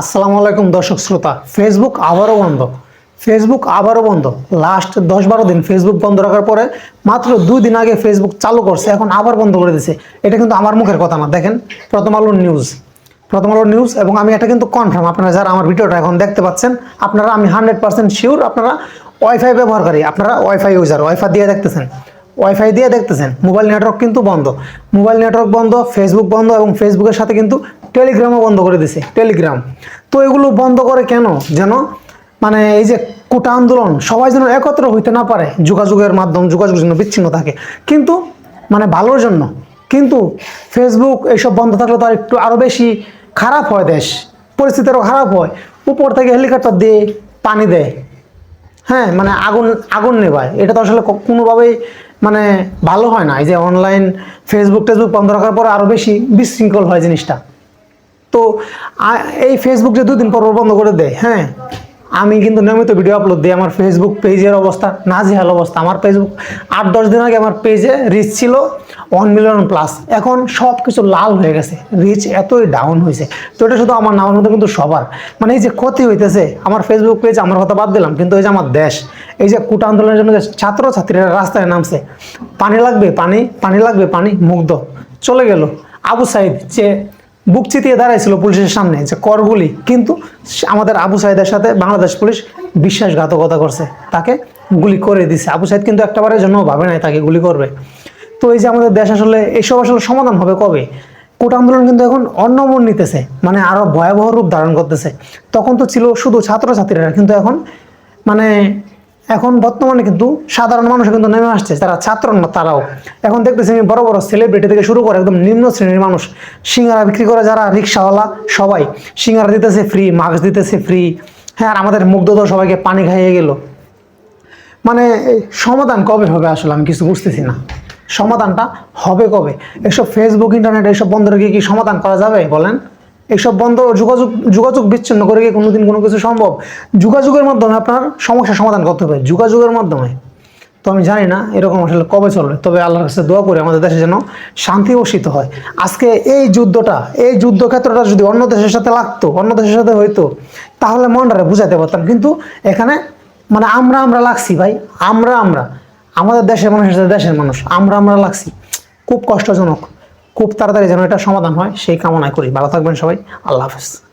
আসসালামু আলাইকুম দর্শক শ্রোতা। ফেসবুক আবারও বন্ধ। ফেসবুক আবারও বন্ধ। লাস্ট দশ বারো দিন ফেসবুক বন্ধ রাখার পরে মাত্র দুই দিন আগে ফেসবুক চালু করছে, এখন আবার বন্ধ করে দিছে। এটা কিন্তু আমার মুখের কথা না। দেখেন, প্রথম আলোর নিউজ প্রথম আলোর নিউজ এবং আমি এটা কিন্তু কনফার্ম আপনারা যারা আমার ভিডিওটা এখন দেখতে পাচ্ছেন, আপনারা আমি হান্ড্রেড পার্সেন্ট শিওর আপনারা ওয়াইফাই ব্যবহারকারী, আপনারা ওয়াইফাই ইউজার ওয়াইফাই দিয়ে দেখতেছেন। ওয়াইফাই দিয়ে দেখতেছেন। মোবাইল নেটওয়ার্ক কিন্তু বন্ধ। মোবাইল নেটওয়ার্ক বন্ধ ফেসবুক বন্ধ এবং ফেসবুকের সাথে কিন্তু টেলিগ্রামও বন্ধ করে দিছে। টেলিগ্রাম। তো এগুলো বন্ধ করে কেন? যেন মানে এই যে কোটা আন্দোলন, সবাই যেন একত্র হইতে না পারে, যোগাযোগের মাধ্যম যোগাযোগের জন্য বিচ্ছিন্ন থাকে। কিন্তু মানে ভালোর জন্য। কিন্তু ফেসবুক এইসব বন্ধ থাকলে তো আর একটু আরও বেশি খারাপ হয় দেশ। পরিস্থিতি আরও খারাপ হয়। উপর থেকে হেলিকপ্টার দিয়ে পানি দেয়। হ্যাঁ মানে আগুন আগুন নেবায় এটা তো আসলে কোনোভাবেই মানে ভালো হয় না। এই যে অনলাইন ফেসবুক টেসবুক বন্ধ রাখার পর আরও বেশি বিশৃঙ্খল হয় জিনিসটা। তো এই ফেসবুক যে দুদিন পর বন্ধ করে দেয় হ্যাঁ? আমি কিন্তু নিয়মিত ভিডিও আপলোড দিই, আমার ফেসবুক পেজের অবস্থা, নাজেহাল অবস্থা। আমার ফেসবুক আট, দশ দিন আগে আমার পেজে রিচ ছিল ওয়ান মিলিয়ন প্লাস এখন সব কিছু লাল হয়ে গেছে রিচ এতই ডাউন হয়েছে। তো এটা শুধু আমার নামের মধ্যে কিন্তু সবার। মানে এই যে ক্ষতি হইতেছে, আমার ফেসবুক পেজ আমার কথা বাদ দিলাম, কিন্তু এই যে আমার দেশ, এই যে কুটা আন্দোলনের জন্য যে ছাত্রছাত্রীরা রাস্তায় নামছে, পানি লাগবে, পানি পানি লাগবে, পানি মুগ্ধ। চলে গেল। আবু সাইদ যে বুক চিতিয়ে দাঁড়াইছিল পুলিশের সামনে যে করগুলি কিন্তু আমাদের আবু সাইদের সাথে বাংলাদেশ পুলিশ বিশ্বাসঘাতকতা করছে। তাকে গুলি করে দিছে। আবু সাইদ কিন্তু একটাবারের জন্য ভাবে নাই তাকে গুলি করবে। তো এই যে আমাদের দেশ আসলে এইসব আসলে সমাধান হবে কবে? কোটা আন্দোলন কিন্তু এখন অন্য মন নিতেছে মানে আরও ভয়াবহ রূপ ধারণ করতেছে। তখন তো ছিল শুধু ছাত্রছাত্রীরা, কিন্তু এখন মানে এখন বর্তমানে কিন্তু সাধারণ মানুষ কিন্তু নেমে আসছে, যারা ছাত্র না তারাও। এখন দেখতেছি আমি বড় বড় সেলিব্রিটি থেকে শুরু করে একদম নিম্ন শ্রেণির মানুষ। সিঙ্গারা বিক্রি করে যারা রিক্সাওয়ালা সবাই, সিঙ্গারা দিতেছে ফ্রি মাস্ক দিতেছে ফ্রি হ্যাঁ আর আমাদের মুগ্ধ তো সবাইকে পানি খাইয়ে গেল। মানে সমাধান কবে হবে আসলে আমি কিছু বুঝতেছি না। সমাধানটা হবে কবে? এসব ফেসবুক ইন্টারনেট এইসব বন্ধ রেখে কি সমাধান করা যাবে বলেন? এইসব বন্ধ যোগাযোগ যোগাযোগ বিচ্ছিন্ন করে কি কোনোদিন কোনো কিছু সম্ভব? যোগাযোগের মাধ্যমে আপনার সমস্যার সমাধান করতে হবে। যোগাযোগের মাধ্যমে। তো আমি জানি না এরকম আসলে কবে চলবে, তবে আল্লাহর কাছে দোয়া করে আমাদের দেশে যেন শান্তি বসিত হয়। আজকে এই যুদ্ধটা, এই যুদ্ধক্ষেত্রটা যদি অন্য দেশের সাথে লাগতো, অন্য দেশের সাথে হইতো, তাহলে মনটারে বুঝাতে পারতাম। কিন্তু এখানে মানে আমরা আমরা লাগছি ভাই, আমরা আমরা। আমাদের দেশের মানুষের সাথে দেশের মানুষ, আমরা আমরা লাগছি। খুব কষ্টজনক। খুব তাড়াতাড়ি যেন এটা সমাধান হয় সেই কামনা করি। ভালো থাকবেন সবাই। আল্লাহ হাফেজ।